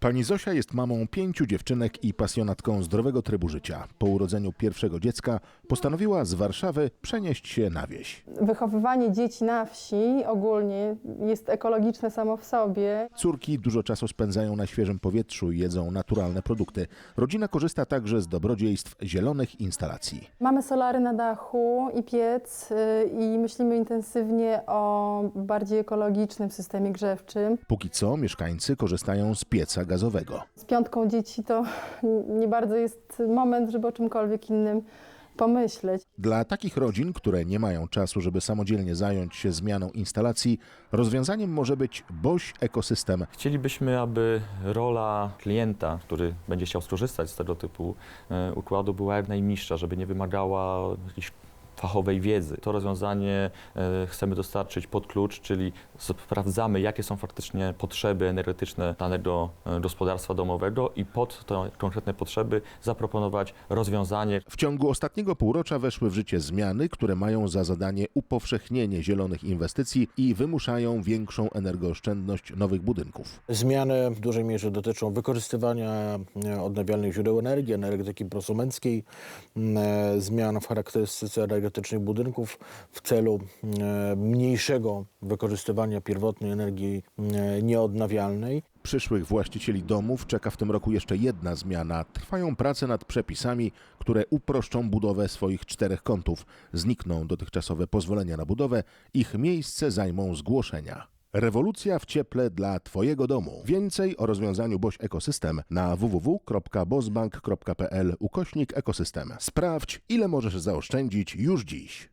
Pani Zosia jest mamą pięciu dziewczynek i pasjonatką zdrowego trybu życia. Po urodzeniu pierwszego dziecka postanowiła z Warszawy przenieść się na wieś. Wychowywanie dzieci na wsi ogólnie jest ekologiczne samo w sobie. Córki dużo czasu spędzają na świeżym powietrzu i jedzą naturalne produkty. Rodzina korzysta także z dobrodziejstw zielonych instalacji. Mamy solary na dachu i piec y, i myślimy intensywnie o bardziej ekologicznym systemie grzewczym. Póki co mieszkańcy korzystają z pieca gazowego. Z piątką dzieci to nie bardzo jest moment, żeby o czymkolwiek innym pomyśleć. Dla takich rodzin, które nie mają czasu, żeby samodzielnie zająć się zmianą instalacji, rozwiązaniem może być Boś Ekosystem. Chcielibyśmy, aby rola klienta, który będzie chciał skorzystać z tego typu e, układu, była jak najniższa, żeby nie wymagała jakiejś fachowej wiedzy. To rozwiązanie e, chcemy dostarczyć pod klucz, czyli sprawdzamy, jakie są faktycznie potrzeby energetyczne danego e, gospodarstwa domowego i pod te konkretne potrzeby zaproponować rozwiązanie, W ciągu ostatniego półrocza weszły w życie zmiany, które mają za zadanie upowszechnienie zielonych inwestycji i wymuszają większą energooszczędność nowych budynków. Zmiany w dużej mierze dotyczą wykorzystywania e, odnawialnych źródeł energii, energetyki prosumenckiej, zmian w charakterystyce energetycznej budynków w celu e, mniejszego wykorzystywania pierwotnej energii e, nieodnawialnej. Przyszłych właścicieli domów czeka w tym roku jeszcze jedna zmiana. Trwają prace nad przepisami, które uproszczą budowę swoich czterech kątów. Znikną dotychczasowe pozwolenia na budowę, ich miejsce zajmą zgłoszenia. Rewolucja w cieple dla Twojego domu. Więcej o rozwiązaniu Boś Ekosystem na www.bosbank.pl ukośnik ekosystem. Sprawdź, ile możesz zaoszczędzić już dziś.